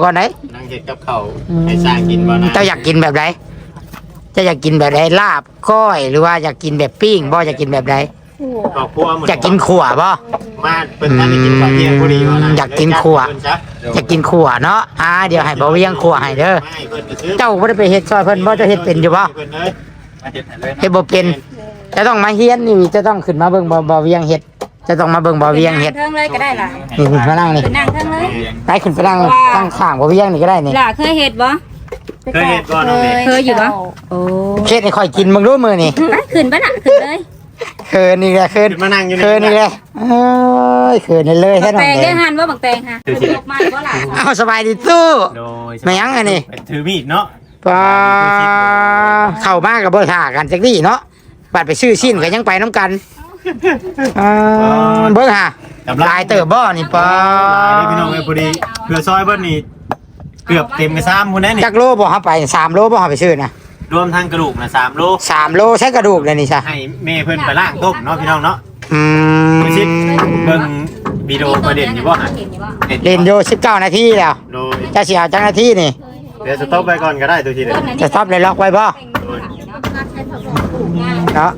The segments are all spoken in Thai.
ก่อนไหนนั่งเห็ดกับเขาวให้สร้างกินบ่นะเจ้าอยากกินแบบไหนเจ้าอยากกินแบบไหนลาบก้อยหรือว่าอยากกินแบบปิ้งบ่อยากกินแบบไหนครอบครัวหมดอยากกินขั่วบ่ มาเป็นท่านได้กินข้าวเที่ยงพอดีบ่นะอยากกินขั่วเพิ่นซะอยากกินขั่วเนาะอ่าเดี๋ยวให้บ่เวียงขั่วให้เด้อไม่เพิ่นไปซื้อเจ้าบ่ได้ไปเฮ็ดซอยเพิ่นบ่เจ้าเฮ็ดเป็นอยู่บ่เพิ่นเลยมาเฮ็ดให้เลยเฮ็ดบ่เป็นจะต้องมาเฮียนนี่จะต้องขึ้นมาเบิ่งบ่บ่เวียงเฮ็ด จะต้องมาเบิ่งบ่เวียงเฮ็ดเทิงเลยก็ได้ล่ะนี่ขึ้นมานั่งนี่ไปนั่งเทิงเลยไปขึ้นไปนั่งตั้งข้างบ่เวียงนี่ก็ได้นี่ล่ะเคยเฮ็ดบ่เคยเฮ็ดบ่น้องเด็กเคยอยู่บ่โอ้เฮ็ดให้ข่อยกินมึงรู้มื้อนี่ไปขึ้นบ่ล่ะขึ้นเลยเคินนี่แหละเคินขึ้นมานั่งอยู่เคินนี่แหละเอ้ยเคินนี่เลยบัแท้กน้อแตงงแดได้งหันบ่บักแตงค่ะขึ้นออกมาบ่ล่ะเอาสบายดีตู้โดยไม่ยั้งอันนี้ถือมีดเนาะปลาเข้ามากับเบอร์ท่ากันจักนี่เนาะบัดไปซื้อชิ้นก็ยังไปน้ำกัน อ่าเบิ่งหาลายเติบบ่นี่ปลาหลายเด้อพี่น้องเอ้ยพอดีเพื่อซอยเบิ้นี่เกือบเต็มกระซ้ำพุ่นแน่นี่จักโลบ่เฮาไปสามโลบ่เฮาไปซื้อนะรวมทั้งกระดูกนะสามโลสามโลใช้กระดูกเลยนี่ซะให้แม่เพิ่นไปล่างต้มเนาะพี่น้องเนาะอืไปชิดมเบิ่งวิดีโอประเด็นอยู่บ่ฮะเห็นอยู่บ่ห็เล่นอยู่19นาทีแล้วโดยจะสิเอาจักนาทีนี่เดี๋ยวสต็อปไปก่อนก็ได้ตัวทีเดียวจะทับเลยล็อกไว้บ่เนาะ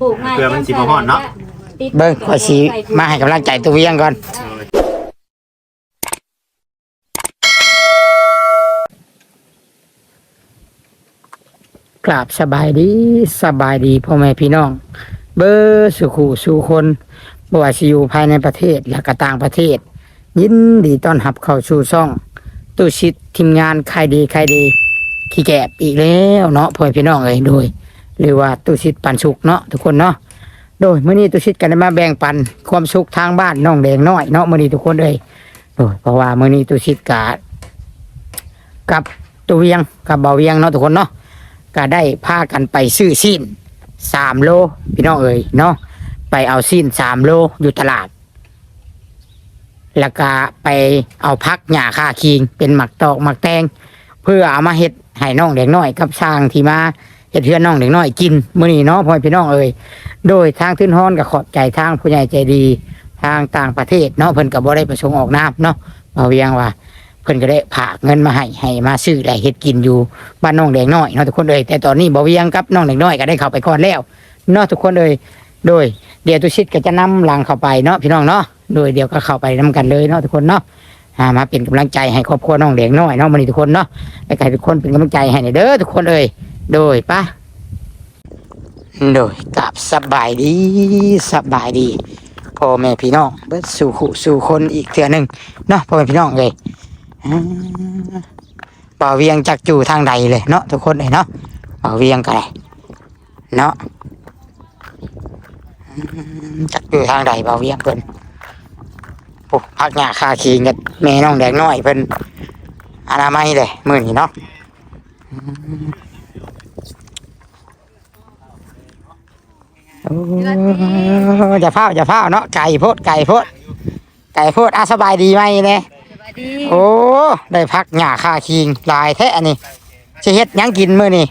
ปลูกง่ายเพื่อมันสิบ่ฮ้อนเนาะเบิ่งข่อยสิมาให้กำลังใจตัวเวียงก่อน กราบสบายดีสบายดีพ่อแม่พี่น้อง เบอร์สุขูสู่คนบ่ว่าสิอยู่ภายในประเทศและก็ต่างประเทศ ยินดีต้อนรับเข้าสู่ช่องตู้ชิดทีมงานใครดีใครดี ขี้แกบอีกแล้วเนาะพ่อแม่พี่น้องเอ้ยโดย หรือว่าตู้ชิดปันสุขเนาะทุกคนเนาะโดยมื้อนี้ตู้ชิดกันได้มาแบ่งปันความสุขทางบ้านน้องแดงน้อยเนาะมื้อนี้ทุกคนเอ้ยโดยเพราะว่ามื้อนี้ตู้ชิดกะกับตู้เวียงกับเบาเวียงเนาะทุกคนเนาะก็ได้พากันไปซื้อสิ้นสามโลพี่น้องเอ๋ยเนาะไปเอาสิ้นสามโลอยู่ตลาด แล้วก็ไปเอาพักหญ้าคาคิงเป็นหมักตอกหมักแตงเพื่อเอามาเฮ็ดให้น้องเด็กน้อยกับช่างที่มา เฮ็ดเพื่อนน้องเด็กน้อยกินมื้อนี้เนาะพ่อพี่น้องเอ๋ยโดยทางทื่นฮ้อนก็ขอบใจทางผู้ใหญ่ใจดีทางต่างประเทศเนาะเพิ่นก็บ่ได้ประสงค์ออกนามเนาะเอาเวียงว่าเพิ่นก็ได้ฝากเงินมาให้ให้มาซื้อได้เฮ็ดกินอยู่บ้านน้องแดงน้อยเนาะทุกคนเลยแต่ตอนนี้บ่เวียงกับน้องแดงน้อยก็ได้เข้าไปก่อนแล้วเนาะทุกคนเลยโดยเดี๋ยวตุชิดก็จะนำหลังเข้าไปเนาะพี่น้องเนาะโดยเดี๋ยวก็เข้าไปนํกันเลยเนาะทุกคนเนาะอ่ามาเป็นกำลังใจให้ครอบครัวน้องแดงน้อยเนาะมื้อนี้ทุกคนเนาะแล้วก็ให้ทุกคนเป็นกำลังใจให้เด้อทุกคนเอ้ย โดยปะโดยกับสบายดีสบายดีพ่อแม่พี่น้องเบิดสู่ขุสู่คนอีกเทื่อหนึงเนาะพ่อแม่พี่น้องเลยอ่าป่าเวียงจักอยู่ทางใดเลยเนาะทุกคนเลยเนาะป่าเวียงกันเนาะจักอยู่ทางใดป่าเวียงเพิ่นปุ๊พักหญ้าคาขีกับแม่น้องแดงน้อยเพิ่นอนามัยเลยมือนี้เนาะ อืมโอ้อย่าเฝ้าอย่าเฝ้าเนาะไก่โพดไก่โพดไก่โพดอะสบายดีไหมเนี่ยโอ้ได้พักหญ้าคาคิงหลายแท้อันนี้สิเฮ็ดหยังกินมื้อนี้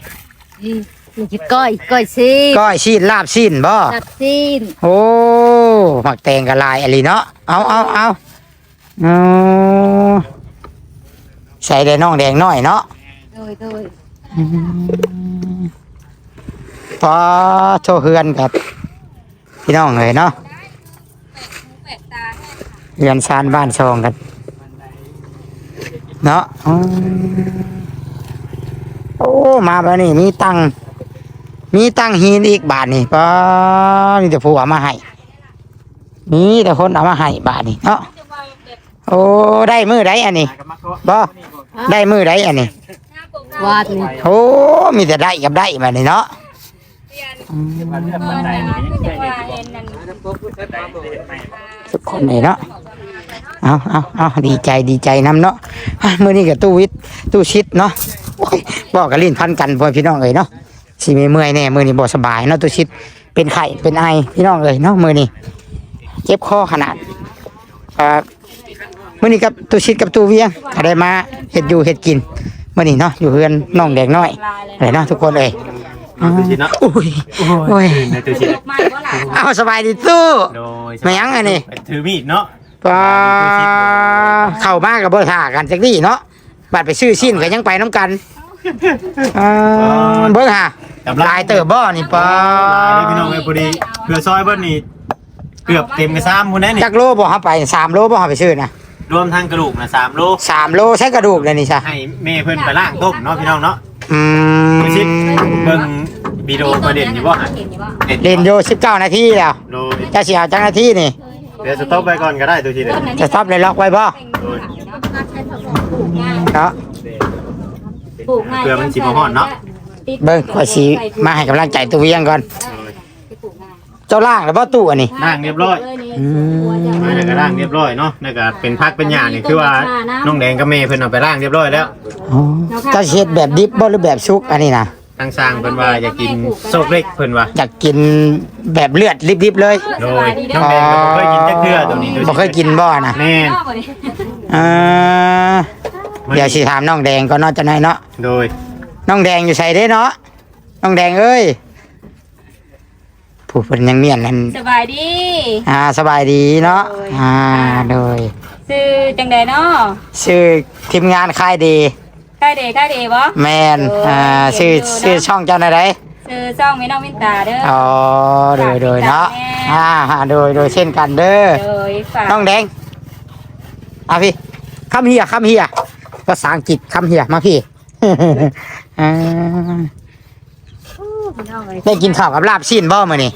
นี่คือก้อยก้อยซีก้อยชีนลาบชีนบ่ตัดซีนโอ้หมักแตงก็หลายอันนี้เนาะเอาเอาเอาเอาใส่ได้น้องแดงน้อยเนาะโดยโดย พอโชว์เฮือนกับพี่น้องเลยเนาะแปลกตาเฮือนซานบ้านซองกันเนาะอืมโอ้มาแบบนี้มีตังค์มีตังค์หินอีกบาทนี่ป้ามีแต่ผู้เอามาให้มีแต่คนเอามาให้บาทนี่เนาะโอ้ได้มือไดอันนี้บ่ได้มือไดอันนี้วาดนี่โอ้มีแต่ได้กับได้มานี่เนาะ ทุกคนเลยเนาะเอาเอาเอาดีใจดีใจน้ำเนาะอะมื่อนี้กับตู้วิทย์ตู้ชิดเนาะโอ้ยบอกกับลิ้นพันกันพ่อพี่น้องเลยเนาะสิมีเมื่อยแน่มื่อนี้บ่สบายเนาะตู้ชิดเป็นไข้เป็นไอพี่น้องเลยเนาะมื่อนี้เจ็บคอขนาดอ่ามื่อนี้กับตู้ชิดกับตู้เวียงก็ได้มาเห็ดอยู่เห็ดกินมื่อนี้เนาะอยู่เพื่อนน้องแดงน้อยเลยเนาะทุกคนเลย อ่าตัวชิดเนาะอุ้ยโอ้ยในตัวชิดมาบ่ล่ะเอาสบายดีตู้โดยไม่ยั้งอันนี้ถือมีดเนาะปาเข้ามากับบ่ท่ากันจักดีเนาะบัดไปซื้อชิ้นก็ยังไปน้ำกันอ่าเบิ่งหาลายเติบบ่นี่ปาหลายเด้อพี่น้องเอ้ยพอดีเพื่อซอยเบิดนี่เกือบเต็มกระซ้ำพุ่นได้นี่จักโลบ่เฮาไปสามโลบ่เฮาไปซื้อนะรวมทั้งกระดูกนะ3โลสามโลใช้กระดูกเลยนี่ซะให้แม่เพิ่นไปล้างต้มเนาะพี่น้องเนาะอืมดูสิเบิ่ง วิดีโอประเด็นอยู่บ่ฮะเห็นอยู่บ่เห็นเล่นอยู่19นาทีแล้ว โดยจะสิเอาจักนาทีนี่ เดี๋ยวสต็อปไปก่อนก็ได้ตัวทีเดียวจะซับเลยล็อกไว้บ่ปลูกง่ายเนาะปลูกง่ายเพื่อมันสิบ่ฮ้อนเนาะเบิ่งข่อยสิมาให้กำลังใจตัวเวียงก่อนปลูกง่ายเจ้าล่างแล้วบ่ตู้อันนี้ล้างเรียบร้อยอืมมาแล้วก็ล้างเรียบร้อยเนาะแล้วก็เป็นพักเป็นหญ้านี่คือว่าน้องแดงกับแม่เพิ่นเอาไปล้างเรียบร้อยแล้วอ๋อเจ้าสิเฮ็ดแบบดิบบ่หรือแบบสุกอันนี้นะ ทางสร้างเพิ่นว่าอยากกินโซกเล็กเพิ่นว่าอยากกินแบบเลือดริบๆเลยโดยน้องแดงก็บ่เคยกินจักเทื่อตัวนี้บ่เคยกินบ่นะแม่นเออเดี๋ยวสิถามน้องแดงก็นอกจะไหนอยเนาะโดยน้องแดงอยู่ใส่เด้เนาะน้องแดงเอ้ยผู้เพิ่นยังเมียนนั่นสบายดีอ่าสบายดีเนาะอ่าโดยซื้อจังใดเนาะชื่อทีมงานค่ายดี ค่ายเดค่ายเดบ่แมนอ่าชื่อชื่อช่องเจ้าหน้าไดซื้อซ่องไม่น้องมินตาเด้ออ๋อโดยโดยเนาะอ่าโดยโดยเช่นกันเด้อโดยฝากน้องแดงอะพี่คำเฮียคำเฮียภาษาอังกฤษคำเฮียมาพี่อ่าพี่น้องเลยได้กินข้าวกับลาบซีนบ่มื้อนี้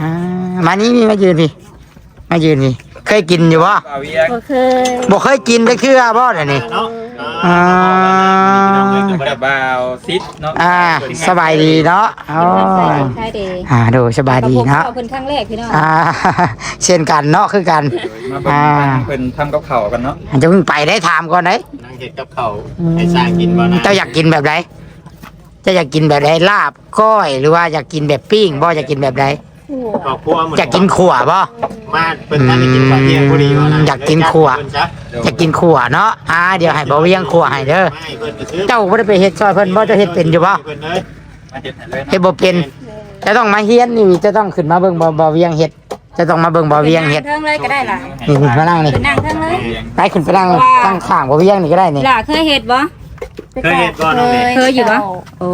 อ่ามานี่นี่มายืนพี่มายืนพี่เคยกินอยู่บ่บ่าวเวียงบ่เคยบ่เคยกินได้คือบ่เดี๋ยวนี้ เนาะอ่ากับบ่าวซิดเนาะอ่าสบายดีเนาะอ๋อค่ายเดอ่าดูสบายดีเนาะขอบคุณครั้งแรกพี่น้องอ่าเช่นกันเนาะคือกันมาเบิ่งอ่าเพิ่นทำกับข้าวกันเนาะอันจะเพิ่งไปได้ถามก่อนได้นั่งเฮ็ดกับข้าวให้สร้างกินบ่นะเจ้าอยากกินแบบไหนเจ้าอยากกินแบบไหนลาบก้อยหรือว่าอยากกินแบบปิ้งบ่อยากกินแบบไหน ครอบครัวหมดอยากกินขั่วบ่มาเพิ่นท่านได้กินข้าวเที่ยงพอดีว่านะอยากกินขั่ว เพิ่นซะอยากกินขั่วเนาะอ่าเดี๋ยวให้บ่เวียงขั่วให้เด้อไม่เพิ่นไปซื้อเจ้าบ่ได้ไปเฮ็ดซอยเพิ่นบ่เจ้าเฮ็ดเป็นอยู่บ่เพิ่นเลยมาเฮ็ดให้เลยเนาะเฮ็ดบ่เป็นจะต้องมาเฮียนนี่จะต้องขึ้นมาเบิ่งบ่บ่เวียงเฮ็ดจะต้องมาเบิ่งบ่เวียงเฮ็ดเทิงเลยก็ได้ล่ะนี่ขึ้นมานั่งนี่เป็นนั่งเทิงเลยไปขึ้นไปนั่งตั้งข้างบ่เวียงนี่ก็ได้นี่ล่ะเคยเฮ็ดบ่ เคยเฮ็ดบ่น้องแดงเคยอยู่บ่โอ้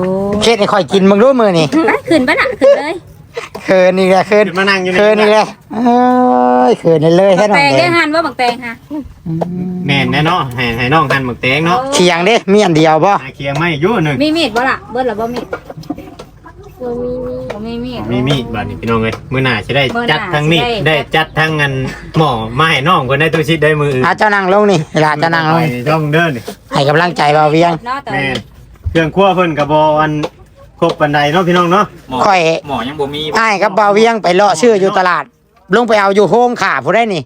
เฮ็ดให้ข่อยกินมึงรู้มื้อนี่ ไปขึ้นบ่น่ะขึ้นเลย เคินนี่แหละเคินขึ้นมานั่งอยู่เคินนี่แหละเอ้ยเคินนี่เลยบัให้กน้อแตงงแดได้งหันบ่บักแตงค่ะแม่นแน่เนาะให้ให้น้องหั่นหมึกแตงเนาะเคียงเด้มีอันเดียวบ่หาเคียงไม่อยู่หนึงมีมีดบ่ล่ะเบิดล่ะบ่มีดบ่มีมีด มีมีดบัดนี้พี่น้องเอ้ยมื้อหน้าสิได้มื้อหน้าจัดทั้งมีดสิได้ ได้จัดทั้งอันหม้อมาให้น้องเพิ่นได้ตัวชิดได้มืออื่นอาเจ้านั่งลงนี่เวลาเจ้านั่งลงไปต้องเดินนี่ให้กำลังใจเบาเวียงเนาะแต่แม่นเครื่องครัวเพิ่นก็บ่อัน ครบปานใดเนาะพี่น้องเนาะหมอค่อย หมอยังบ่มีอ้ายกับเบาเวียงไปเลาะชื่ออยู่ตลาด ลงไปเอาอยู่โฮมขาผู้ได้นี่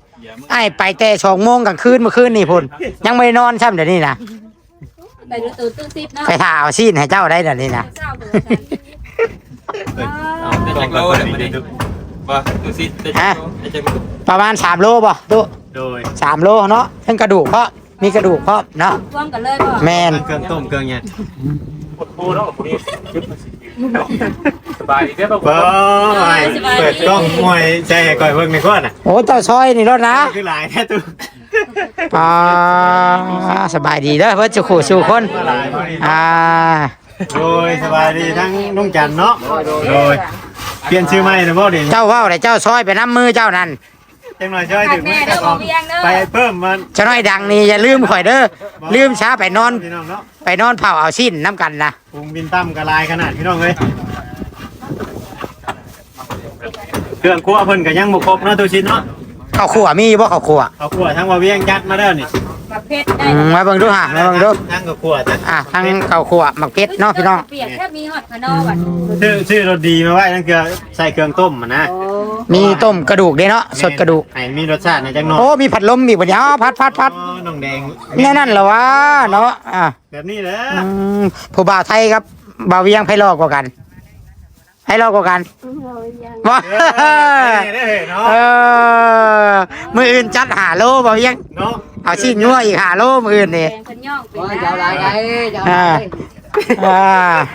อ้ายไปแต่สองโมงกลางคืนเมื่อคืนนี่พุ่นยังไม่ได้นอนช่ำเดี๋ยวนี้นะไปดูตู้ตู้ซิปเนาะไปถ่าเอาซีนให้เจ้าได้เดี๋ยวนี้นะเศร้าเบิ่งฉันเอาได้จักโลแล้วมื้อนี้บ่ดูซิได้จักโลได้จักโลประมาณสามโลบ่ตุโดยสามโลเนาะทั้งกระดูกเพราะ มีกระดูกเพราะเนาะร่วมกันเลยบ่แมนเครื่องต้มเครื่องหยังสบายดีเด้อบ่เปิดเปิดกล้องมวยใจให้ก่อยเบิ่งในก่อนน่ะโอ้เจ้าซอยนี่รถนะคือหลายแท้ตู้อ่าสบายดีเด้อเพื่อจะขู่สู่คนหลายพอดีอ่าโดยสบายดีทั้งลุงจันทร์เนาะโดยเปลี่ยนชื่อใหม่นะบ่เด่นเจ้าเว่าแต่เจ้าซอยไปน้ำมือเจ้านั่น จังหน่อยช่วยถึงไม่จะออกไปเพิ่มมันเจ้าน้อยดังนี่อย่าลืมข่อยเด้อลืมช้าไปนอนพี่น้องเนาะไปนอนเผาเอาชิ้นน้ำกันนะปรุงบินตั้มกระลายขนาดพี่น้องเลยเครื่องครัวเพิ่นก็ยังบ่ครบเนาะตัวชิ้นเนาะข้าวขั่วมีบ่ข้าวขั่วเอาครัวทั้งว่าเวียงจัดมาเด้อนี่ประเภทได้อืมมาเบิ่งดูฮะมาเบิ่งดูทั้งกับครัวทั้งอะทั้งข้าวขั่วหมักเป็ดเนาะพี่น้องเปียกแค่มีฮอดพะนอบัดชื่อชื่อรสดีมาไว้นั่นคือใส่เครื่องต้มมันนะโอ้ มีต้มกระดูกด้วยเนาะสดกระดูกให้มีรสชาติในจังหน่อยโอ้มีผัดลมอีกบ่เนี่ยอ๋อพัดพัดพัดอ๋อน้องแดงแน่นั่นเหรอวะเนาะอะแบบนี้แหละอืมผู้บ่าวไทยครับบ่าวเวียงไพลอกกว่ากันไพลอกกว่ากันว้าเออไปได้เนาะเออมืออื่นจัดหาโลบ่าวเวียงเนาะเอาชิ้นงัวอีกหาโลมืออื่นนี่แดงคนย่องเป็นเจ้าหลายได้เจ้าหอ่าลายอ่า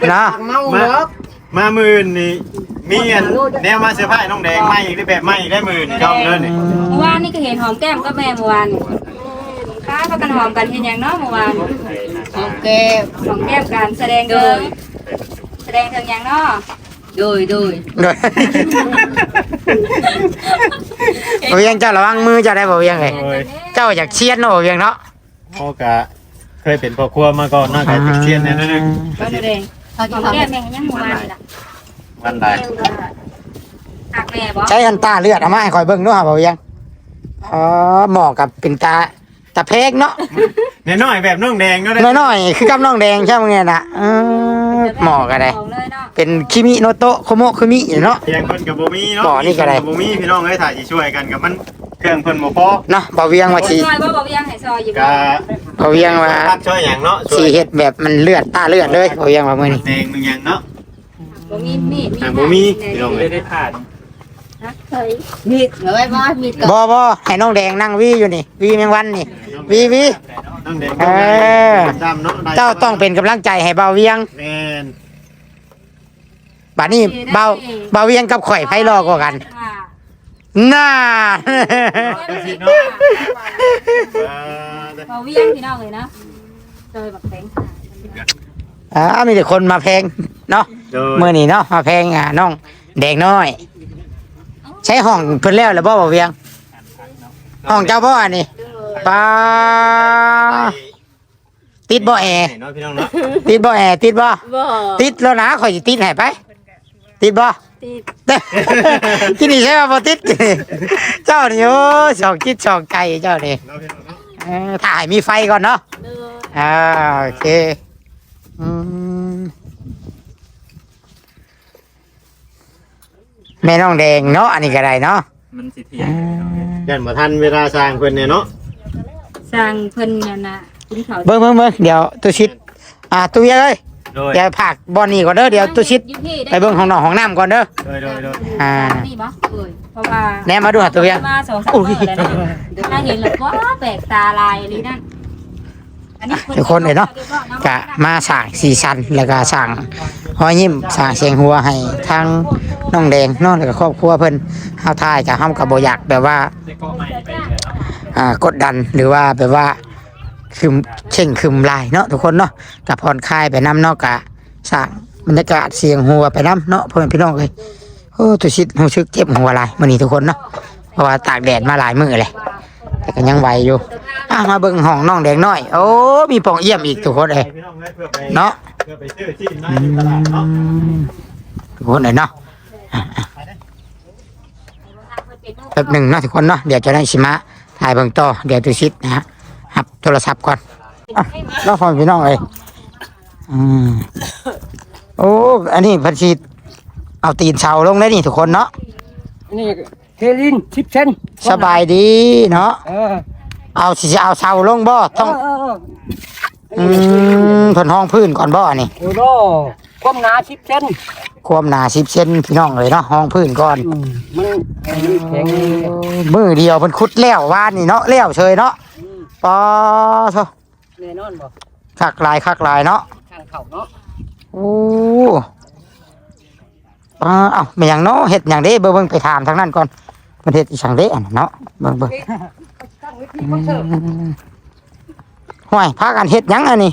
เนาะเมามาเนาะ มามื่นนี่มีอันแนวมาเสื้อผ้าน้องแดงไม่อีกได้แบบไม่อีกได้มื่นนี่ชอบเลยนี่เมื่อวานนี่ก็เห็นหอมแก้มก็แม่เมื่อวานนี่ข้าพากันหอมกันเห็นอย่างเนาะเมื่อวานหอมแก้มหอมแก้มกันแสดงเดิงแสดงถึงอย่างเนาะโดยโดยโดยบ่เวียงเจ้าระวังมือเจ้าได้บ่เวียงเอ้ยโอ้ยเจ้าอยากเชียนเนาะบ่เวียงเนาะพ่อกะเคยเป็นพ่อครัวมาก่อนเนาะแต่ติดเชียนเนี่ยนั่นนึงก็แสดง เขาหจะอมทำแก้มแม่งยังเมื่อวานนี่ล่ะวันใดหักแม่บ่ใช้อันตาเลือดเอามาให้คอยเบิ่งดูหาบ่เวียงอ๋อเหมาะกับเป็นตาตาเพกเนาะเนี่ยน้อยแบบน้องแดงเนาะได้ น้อยๆคือกับน้องแดงใช่มั้ยน่ะเออเหมาะกันเลยหอมเลยเนาะเป็นคิมิโนโตะโคโมะคุมิอยู่เนาะ เพียงเพิ่นกับบ่มีเนาะบ่นี่ก็ได้บ่มีพี่น้องเอ้ยถ่ายสิช่วยกันกับมันเครื่องเพิ่นบ่พอเนาะบ่เวียงว่าสิซอยบ่บอกยังให้ซอยอยู่กะบ่เวียงว่าพักช่วยหยังเนาะช่สิวยเฮ็ดแบบมันเลือดตาเลือดเลยบ่เวียงว่ามื้อนี้ แดงมึงหยังเนาะบ่มีมีดอะบ่มีพี่น้องไม่เอ้ยได้ผ่าน มีดเอาไว้บ่มีดกับบ่บ่ให้น้องแดงนั่งวีอยู่นี่ วีแมงวันนี่ วีวีน้องแดงเออจำเนาะได้เจ้าต้องเป็นกำลังใจให้เบาเวียงแม่นบัดนี้เบาเบาเวียงกับข่อยไผรอกว่ากันน่าบ่เวียงพี่น้องเลยนะซอยบักแตงอ่ามีแต่คนมาแพงเนาะโดย มื้อนี้เนาะมาแพงอ่าน้องแดงน้อย ใช้ห้องเพิ่นแล้วหรือบ่เบาเวียง ห้องเจ้าบ่อันนี้ปาติดบ่แอร์เนาะพี่น้องเนาะติดบ่แอร์ติดบ่บ่ติดแล้วนะข่อยสิติดให้ไป ติดบ่ติดที่นี่ใช่ป่ะบ่ติด เจ้านี่โอ้สองคิดสองใจเจ้านี่เนาะพี่น้องเนาะเออถ่ายมีไฟก่อนเนาะอ่าโอเคอืม แม่น้องแดงเนาะอันนี้ก็ได้เนาะมันสิเทียอ่งายันบ่ทันเวลาสร้างเพิ่นเนี่ยเนาะสร้างเพิ่นนั่นน่ะกินข้าวเบิ่งเบิ่งเบิ่งเดี๋ยวตุชิดอ่าตุเวียเลยโดยเดี๋ยวผักบอลนี่ก่อนเด้อเดี๋ยวตุชิดอยู่ที่ไปเบิ่งห้องนอนห้องน้ำก่อนเด้อ โดยโดยโดยอ่า นี่บ่เอ้ยเพราะว่าแนมมาดูหาตัวเวียงมาสองสามมื้อแล้วนะถ้าเห็นแล้วว้าแปลกตาลายเลยนั่นอันนี้ ทุกคนเลยเนาะกะมาสั่งสีสันแล้วก็สั่งห้อยยิ้มสั่งเสียงหัวให้ทางน้องแดงเนาะแล้วก็ครอบครัวเพิ่นเฮาทายกับเฮากับบ่อยากแบบว่าได้ก็ใหม่ไปเลยเนาะอ่ากดดันหรือว่าแบบว่าคึมเข่งคึมลายเนาะทุกคนเนาะกับผ่อนคลายไปน้ำเนาะกะสร้างบรรยากาศเสียงหัวไปน้ำเนาะพ่อแม่พี่น้องเลยโอ้ตุชิดรู้สึกเจ็บหัวลายมื้อนี้ทุกคนเนาะเพราะว่าตากแดดมาหลายมื้อเลย แต่ก็ยังไหวอยู่อะมาเบิ่งห้องน้องแดงน้อย โอ้ มีปองเยี่ยมอีกทุกคนเลยพี่น้องเนาะทุกคนเลยเนาะแป๊บหนึ่งเนาะทุกคนเนาะเดี๋ยวจะได้ชิมะถ่ายเบิ่งต่อเดี๋ยวตุชิดนะฮะหับโทรศัพท์ก่อนน้องพ่อพี่น้องเลยอืมโอ้ อันนี้พันชีเอาตีนเสาลงได้นี่ทุกคนเนาะนี่ เฮลินชิปเซนสบายดีเนาะเออเอาสิเอาเสาลงบ่ต้องเอออืมเพิ่นห้องพื้นก่อนบ่นี่โอ้โหความหนาชิปเซนความหนาสิบเซนพี่น้องเลยเนาะห้องพื้นก่อนอืมมันมันแข็งมือเดียวเพิ่นขุดแล้ววานนี่เนาะแล้วเฉยเนาะปอโทแน่นอนบ่คักหลายคักหลายเนาะข้างเข่าเนาะโอ้อ่าเอ้าไม่อย่างเนาะเฮ็ดอย่างเด้เบิ่งเบิ่งไปถามทางนั้นก่อน เพิ่นเฮ็ดอีสังเด้อันนั้นเนาะเบิ่งเบิ่งตั้งไว้ที่มันเถอะห่วยพากันเฮ็ดหยังอันนี้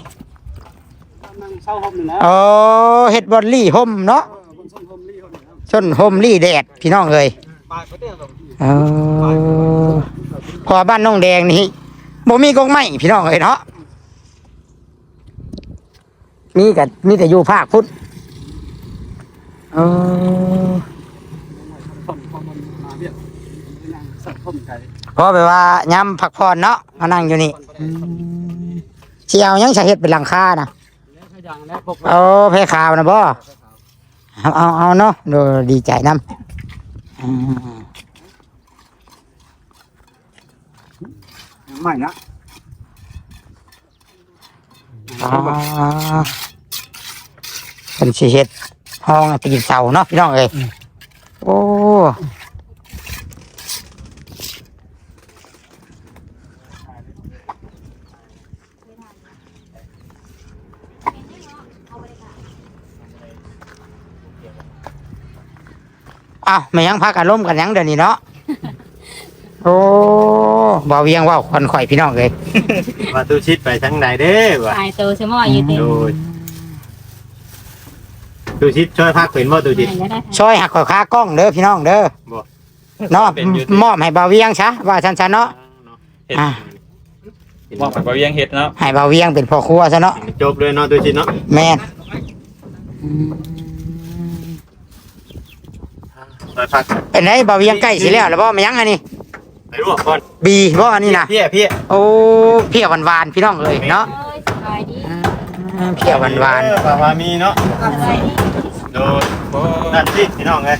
นั่งเศร้าห่มนี่นะโอ้เฮ็ดบอลลี่ห่มเนาะบนส้นห่มนี่ห่มนี่นะส้นห่มลี่แดดพี่น้องเอ้ยปากก็เด้อแบบเออพอบ้านน้องแดงนี่บ่มีกงไม้พี่น้องเอ้ยเนาะมีแต่มีแต่อยู่ภาคพุทธเออ ส้นห่มมันมาเรียก นั่งส้นห่มไก่พอไปว่าย้ำพักผ่อนเนาะมานั่งอยู่นี่สิเอาหยังจะเฮ็ดเป็นหลังคานะแล้วก็อย่างแล้วพวกเอาเพขาวนะบ่เอาเอาเอาเนาะดูดีใจนำอืมใหม่นะอ๋อเป็นสิเฮ็ดห้องตีนเสาเนาะพี่น้องเอ้ยโอ้ อ้าวไม่ยังพากันล้มกันยังเดี๋ยวนี้เนาะ โอ้บ่เวียงเว่าคนข่อยพี่น้องเลยว่าตู้ชิดไปทางใดเด้อวะตายโตสมออยู่ติโดยตู้ชิดช่วยพักเป็นบ่ตู้ชิดให้ได้ช่วยหักข่อยค้ากล้องเด้อพี่น้องเด้อบ่ เนาะมอบให้บ่าวเวียงซะว่าชันๆเนาะ เห็ดอ่ามองไปบ่เวียงเห็ดเนาะให้บ่าวเวียงเป็นพ่อครัวซะเนาะ จบเลยเนาะตู้ชิดเนาะแม่น ช่วยพักเป็นไงบ่าวเวียงใกล้สิแล้วแล้วบ่มายังอันนี้ไปรวบก่อนบีบ่อันนี้นะเพี่พี่โอ้เพียหวานๆพี่น้องเอ้ยเนาะโอ้ยสบายดีอ่าเพียหวานเออปลาพามีเนาะสบายดีโดยนั่นสิพี่น้องเอ้ย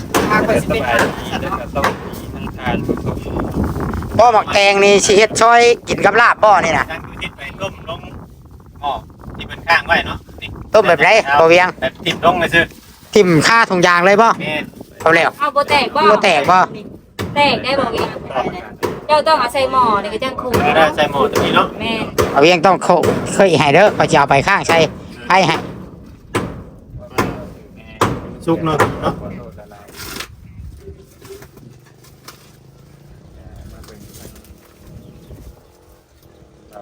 สบายดีแล้วก็ต้องมีทั้งทานผู้ชมๆบ่หมักแตงนี่สิเฮ็ดช่อยกินกับลาบบ่นี่นะทางตู้ชิดไปต้มลงอ๋อที่เป็นข้างไว้เนาะนี่ต้มแบบไหนบ่าวเวียงแบบติดลงเลยซื่อทิ่มค่าถุงยางเลยบ่แม่น เอาแล้ว เอาบ่แตกบ่บ่แตกบ่ แตกได้บ่เองเจ้าต้องเอาใส่หม้อนี่ก็จังคูเออได้ใส่หม้อตัวนี้เนาะแม่นเอาเวียงต้องโคเคยให้เด้อเขาจะเอาไปข้างใส่ให้ให้สุกเนาะเนาะบ่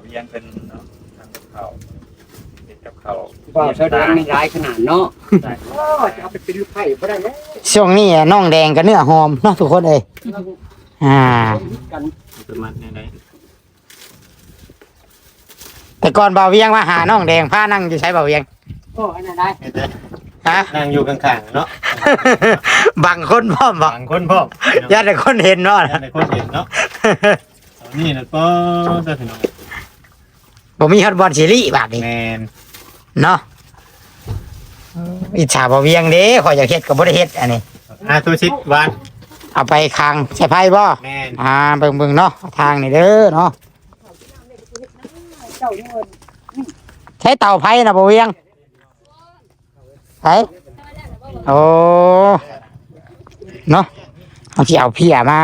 เวียงเป็นเนาะทางกับเขาเห็ดกับเขาว่าแสดงไม่ร้ายขนาดเนาะโอ้จะเอาไปเป็นลูกไผ่บ่ได้แล้วช่วงนี้น้องแดงกับเนื้อหอมเนาะทุกคนเอ้ยอ่า กันประมาณนี้ได้แต่ก่อนบ่าวเวียงมาหาน้องแดงพานั่งอยู่ใช้บ่าวเวียงโอ้อันนั้นได้เฮ็ดได้ฮะ นั่งอยู่ข้างๆเนาะบางคนพร้อมบ่บางคนพร้อมญาติแต่คนเห็นเนาะย่านในคนเห็นเนาะเอานี่นะก็จะถึงบ่มีฮอตบอลซีรีส์บาดนี้แมน เนาะอิจฉาบ่าวเวียงเด้ขอยอยากเฮ็ดก็บ่ได้เฮ็ดอันนี้อาตัวชิดวานเอาไปคางใส่ไพ่บ่แมนอ่าเบิ่งๆเนาะทางนี่เด้อเนาะใช้เตาไผ่นะบ่าวเวียงไผโอ้เนาะเอาสิเอาเพียมา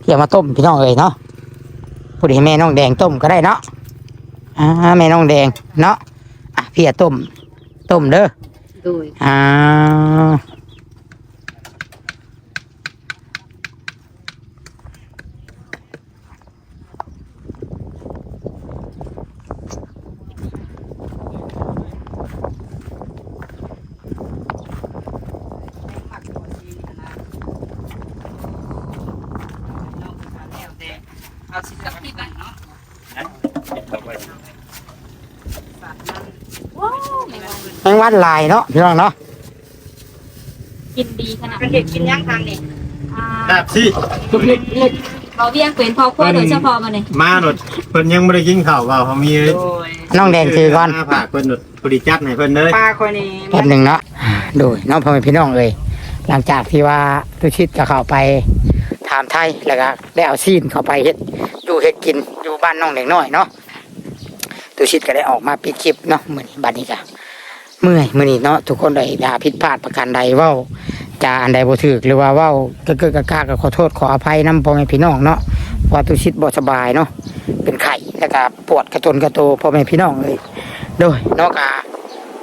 เพียมาต้มพี่น้องเอ้ยเนาะผู้ใดให้แม่น้องแดงต้มก็ได้เนาะ อ่าแม่น้องแดงเนาะอะเพียต้มต้มเด้อโดยอ่า แมงวันลายเนาะพี่น้องเนาะกินดีขนาดเป็นเด็กกินย่างทางนี่อ่าแบบสิบ่เวียงเป็นพ่อครัวโดยเฉพาะมันนี่มาหนดเพิ่นยังไม่ได้กินข้าวว่าเขามีโดยน้องแดงคือก่อนมาฝากเพิ่นหนดบริจัดให้เพิ่นเลยปลาคนนี้แป๊บหนึ่งเนาะโดยน้องพ่อแม่พี่น้องเอ่ยหลังจากที่ว่าตุชิตก็เข้าไปถามไทยแล้วก็ได้เอาซีนเข้าไปเฮ็ดอยู่เฮ็ดกินอยู่บ้านน้องเด็กน้อยเนาะตุชิตก็ได้ออกมาปิดคลิปเนาะมื้อนี้บัดนี้ก็ เมื่อยมื้อนี้เนาะทุกคนได้ด่าผิดพลาดประการใดเว้าจาอันใดบ่ถูกหรือว่าเว้าก็เกิดกะกาก็ขอโทษขออภัยนํพ่อแม่พี่น้องเนาะว่าตุชิตบ่สบายเนาะเป็นไข้แล้วก็ปวดกระตนกระโตพ่อแม่พี่น้องเอ้ยโดยเนาะก็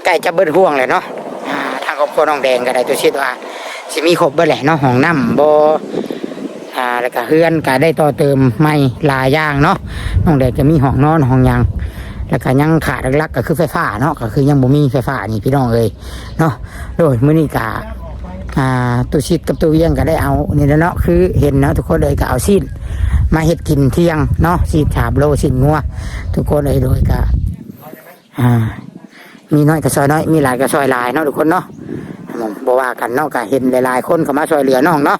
ใกล้จะเบิดห่วงเลยเนาะทางครอบครัวน้องแดงก็ได้ตัวชิดว่าสิมีครบเบิดแหละเนาะห้องน้ำบ่อ่าแล้วก็เฮือนก็ได้ต่อเติมไม่หลายอย่างเนาะน้องแดงจะมีห้องนอนห้องหยัง แล้วก็ยังขาดหลักๆก็คือไฟฟ้าเนาะก็คือยังบ่มีไฟฟ้านี่พี่น้องเอ้ยเนาะโดยมื้อนี้ก็อ่าตัวชิดกับตัวเวียงก็ได้เอานี่แหละเนาะคือเห็นเนาะทุกคนเลยก็เอาซีนมาเฮ็ดกินเที่ยงเนาะซีนฉาบโลซีนงัวทุกคนเลยโดยก็อ่ามีน้อยก็ซอยน้อยมีหลายก็ซอยหลายเนาะทุกคนเนาะ บอกว่ากันเนาะก็เห็นหลายๆคนเขามาซอยเหลือน้องเนาะ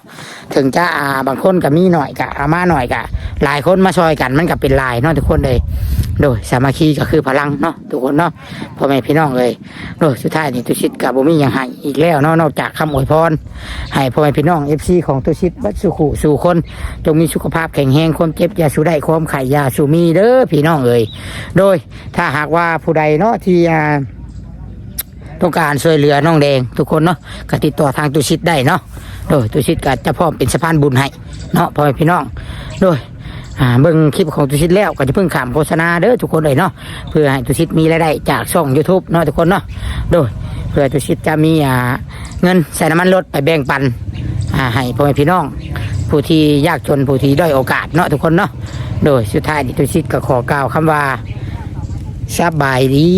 ถึงจะอ่าบางคนก็มีหน่อยก็เอามาหน่อยก็หลายคนมาซอยกันมันก็เป็นหลายเนาะทุกคนเลย โดยสามัคคีก็คือพลังเนาะทุกคนเนาะพ่อแม่พี่น้องเลยโดยสุดท้ายนี่ตุชิตกับบุมีอย่างให้อีกแล้วเนาะนอกจากคำอวยพรให้พ่อแม่พี่น้องเอฟซีของตุชิตวัดสุขุสู่คน จงมีสุขภาพแข็งแรงความเจ็บอยาสูได้ความไข่ยาสูมีเด้อพี่น้องเอ้ยโดยถ้าหากว่าผู้ใดเนาะที่อ่า ต้องการช่วยเหลือน้องแดงทุกคนเนาะก็ติดต่อทางตุชิตได้เนาะโดยตุชิตก็จะพร้อมเป็นสะพานบุญให้เนาะพ่อแม่พี่น้องโดยอ่าเบิ่งคลิปของตุชิตแล้วก็จะเพิ่งขามโฆษณาเด้อทุกคนเลยเนาะเพื่อให้ตุชิตมีรายได้จากช่อง YouTube เนาะทุกคนเนาะโดยเพื่อตุชิตจะมีอ่าเงินใส่น้ำมันรถไปแบ่งปันอ่าให้พ่อแม่พี่น้อง ผู้ที่ยากจนผู้ที่ด้อยโอกาสเนาะทุกคนเนาะโดยสุดท้ายนี่ตุชิตก็ขอกล่าวคำว่าสบายดี